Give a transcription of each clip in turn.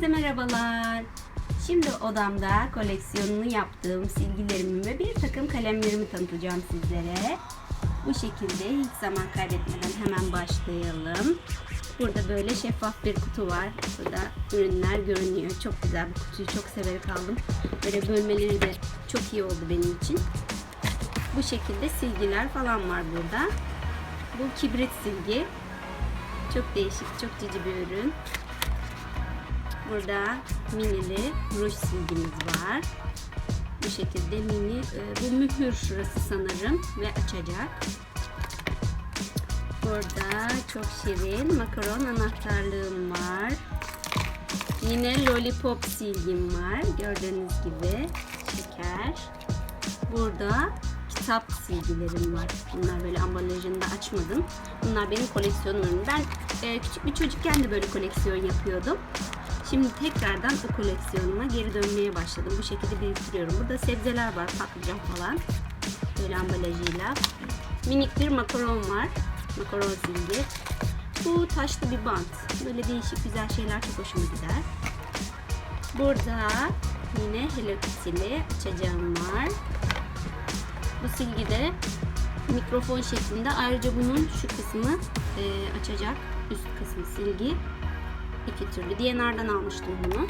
Herkese merhabalar. Şimdi odamda koleksiyonunu yaptığım silgilerimi ve bir takım kalemlerimi tanıtacağım sizlere. Bu şekilde hiç zaman kaybetmeden hemen başlayalım. Burada böyle şeffaf bir kutu var. Burada ürünler görünüyor. Çok güzel bu kutuyu çok severek aldım. Böyle bölmeleri de çok iyi oldu benim için. Bu şekilde silgiler falan var burada. Bu kibrit silgi. Çok değişik, çok cici bir ürün. Burada minili ruj silgimiz var. Bu şekilde mini, e, bu mühür şurası sanırım ve açacak. Burada çok şirin makaron anahtarlığım var. Yine lollipop silgim var. Gördüğünüz gibi şeker. Burada kitap silgilerim var. Bunlar böyle ambalajını da açmadım. Bunlar benim koleksiyonlarım. Ben e, küçük bir çocukken de böyle koleksiyon yapıyordum. Şimdi tekrardan o koleksiyonuma geri dönmeye başladım. Bu şekilde biriktiriyorum. Burada sebzeler var, patlıcan falan. Böyle ambalajıyla. Minik bir makaron var. Makaron silgi. Bu taşlı bir bant. Böyle değişik güzel şeyler çok hoşuma gider. Burada yine Hello Kitty'li açacağım var. Bu silgi de mikrofon şeklinde. Ayrıca bunun şu kısmı e, açacak. Üst kısmı silgi. İki türlü. DNR'dan almıştım bunu.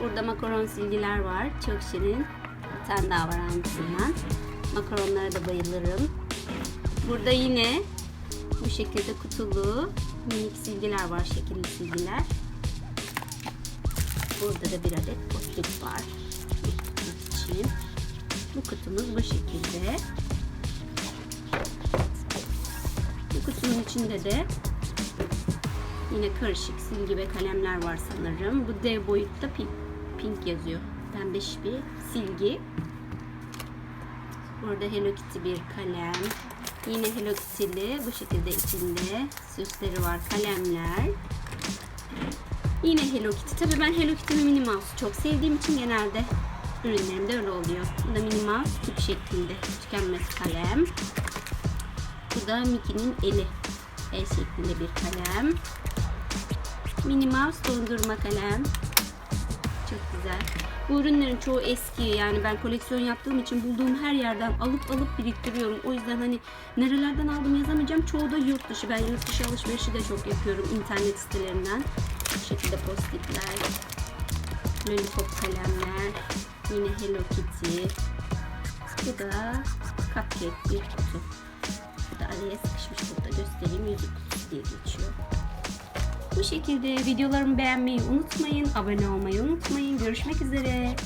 Burada makaron silgiler var. Çok şirin. Bir tane daha var aynısından. Makaronlara da bayılırım. Burada yine bu şekilde kutulu minik silgiler var. Şekilli silgiler. Burada da bir adet potlik var. İçin. Bu kutumuz bu şekilde. Bu kutunun içinde de yine karışık silgi ve kalemler var sanırım. Bu dev boyutta pink, pink yazıyor. Pembeş bir silgi. Burada Hello Kitty bir kalem. Yine Hello Kitty'li bu şekilde içinde süsleri var kalemler. Yine Hello Kitty. Tabii ben Hello Kitty ve Minnie Mouse çok sevdiğim için genelde ürünlerimde öyle oluyor. Bu da Minnie Mouse küp şeklinde tükenmez kalem. Bu da Mickey'nin eli. El şeklinde bir kalem. Minnie Mouse dondurma kalem. Çok güzel. Bu ürünlerin çoğu eski yani ben koleksiyon yaptığım için bulduğum her yerden alıp alıp biriktiriyorum. O yüzden hani nerelerden aldım yazamayacağım. Çoğu da yurt dışı. Ben yurt dışı alışverişi de çok yapıyorum internet sitelerinden. Bu şekilde postitler, lollipop kalemler, yine Hello Kitty. Bu da cupcake bir kutu. Bu da araya sıkışmış burada göstereyim yüzük kutusu diye geçiyor. Bu şekilde videolarımı beğenmeyi unutmayın, abone olmayı unutmayın. Görüşmek üzere.